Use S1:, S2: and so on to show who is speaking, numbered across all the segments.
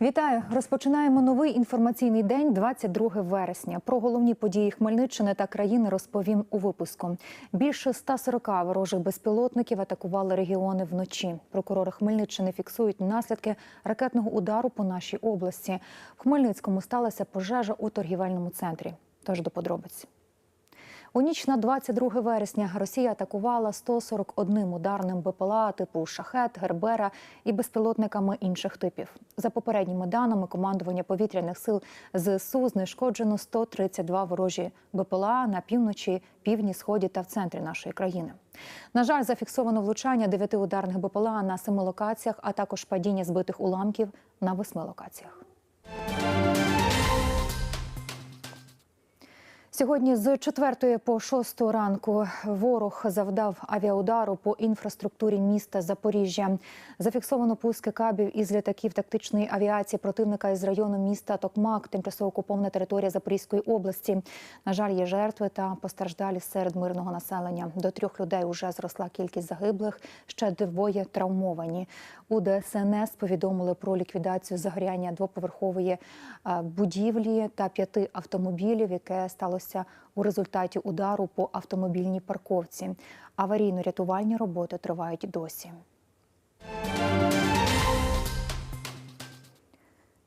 S1: Вітаю! Розпочинаємо новий інформаційний день, 22 вересня. Про головні події Хмельниччини та країни розповім у випуску. Більше 140 ворожих безпілотників атакували регіони вночі. Прокурори Хмельниччини фіксують наслідки ракетного удару по нашій області. В Хмельницькому сталася пожежа у торгівельному центрі. Тож до подробиць. У ніч на 22 вересня Росія атакувала 141 ударним БПЛА типу Шахет, Гербера і безпілотниками інших типів. За попередніми даними командування повітряних сил ЗСУ знешкоджено 132 ворожі БПЛА на півночі, півдні, сході та в центрі нашої країни. На жаль, зафіксовано влучання дев'яти ударних БПЛА на семи локаціях, а також падіння збитих уламків на восьми локаціях. Сьогодні з 4 по 6 ранку ворог завдав авіаудару по інфраструктурі міста Запоріжжя. Зафіксовано пуски кабів із літаків тактичної авіації противника із району міста Токмак, тимчасово окупована територія Запорізької області. На жаль, є жертви та постраждалі серед мирного населення. До трьох людей вже зросла кількість загиблих, ще двоє травмовані. У ДСНС повідомили про ліквідацію загоряння двоповерхової е, будівлі та п'яти автомобілів, яке сталося у результаті удару по автомобільній парковці. Аварійно-рятувальні роботи тривають досі.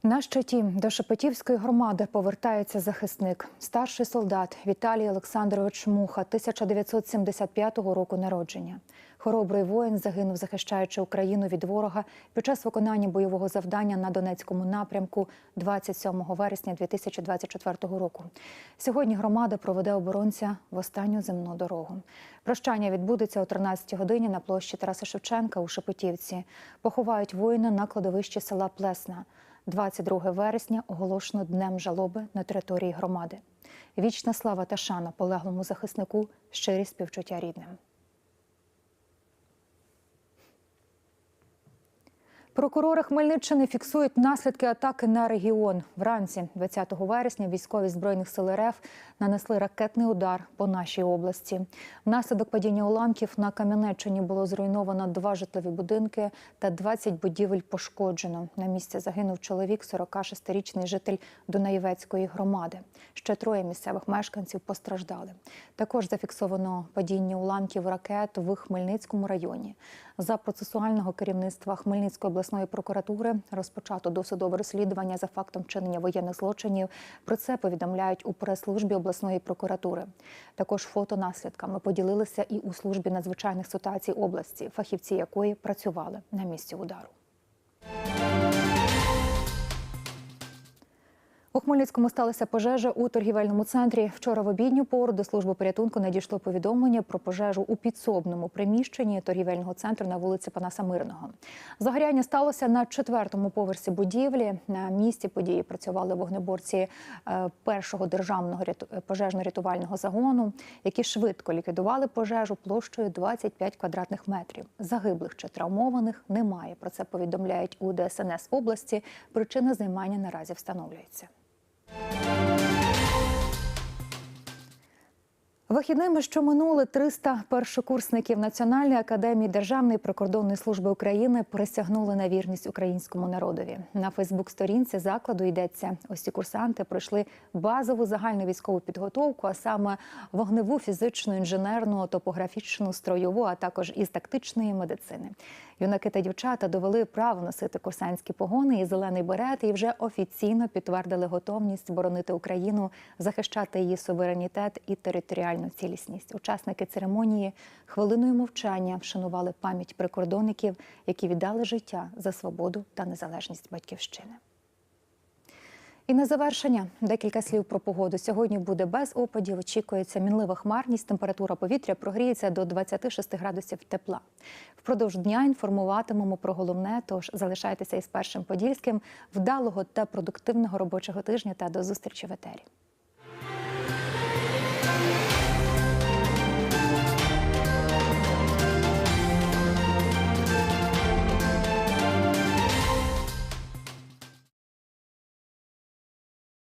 S1: На щиті до Шепетівської громади повертається захисник, старший солдат Віталій Олександрович Муха, 1975 року народження. Хоробрий воїн загинув, захищаючи Україну від ворога під час виконання бойового завдання на Донецькому напрямку 27 вересня 2024 року. Сьогодні громада проведе оборонця в останню земну дорогу. Прощання відбудеться о 13 годині на площі Тараса Шевченка у Шепетівці. Поховають воїна на кладовищі села Плесна. 22 вересня оголошено днем жалоби на території громади. Вічна слава та шана полеглому захиснику, щирі співчуття рідним. Прокурори Хмельниччини фіксують наслідки атаки на регіон. Вранці, 20 вересня, військові збройних сил РФ нанесли ракетний удар по нашій області. Внаслідок падіння уламків на Кам'янеччині було зруйновано два житлові будинки та 20 будівель пошкоджено. На місці загинув чоловік, 46-річний житель Дунаєвецької громади. Ще троє місцевих мешканців постраждали. Також зафіксовано падіння уламків ракет в Хмельницькому районі. За процесуального керівництва Хмельницької обласної прокуратури розпочато досудове розслідування за фактом вчинення воєнних злочинів. Про це повідомляють у прес-службі обласної прокуратури. Також фото наслідками поділилися і у службі надзвичайних ситуацій області, фахівці якої працювали на місці удару. У Хмельницькому сталася пожежа у торгівельному центрі. Вчора в обідню пору до служби порятунку надійшло повідомлення про пожежу у підсобному приміщенні торгівельного центру на вулиці Панаса Мирного. Загоряння сталося на четвертому поверсі будівлі. На місці події працювали вогнеборці е, першого державного пожежно-рятувального загону, які швидко ліквідували пожежу площею 25 квадратних метрів. Загиблих чи травмованих немає. Про це повідомляють у ДСНС області. Причина займання наразі встановлюється. Вихідними, що минули 300 першокурсників Національної академії Державної прикордонної служби України присягнули на вірність українському народові. На Фейсбук-сторінці закладу йдеться: ці курсанти пройшли базову загальну військову підготовку, а саме вогневу, фізичну, інженерну, топографічну, строєву, а також із тактичної медицини. Юнаки та дівчата довели право носити курсантські погони і зелений берет, і вже офіційно підтвердили готовність боронити Україну, захищати її суверенітет і територіальну цілісність. Учасники церемонії хвилиною мовчання вшанували пам'ять прикордонників, які віддали життя за свободу та незалежність батьківщини. І на завершення декілька слів про погоду. Сьогодні буде без опадів. Очікується мінлива хмарність. Температура повітря прогріється до 26 градусів тепла. Впродовж дня інформуватимемо про головне. Тож залишайтеся із першим подільським вдалого та продуктивного робочого тижня та до зустрічі в етері.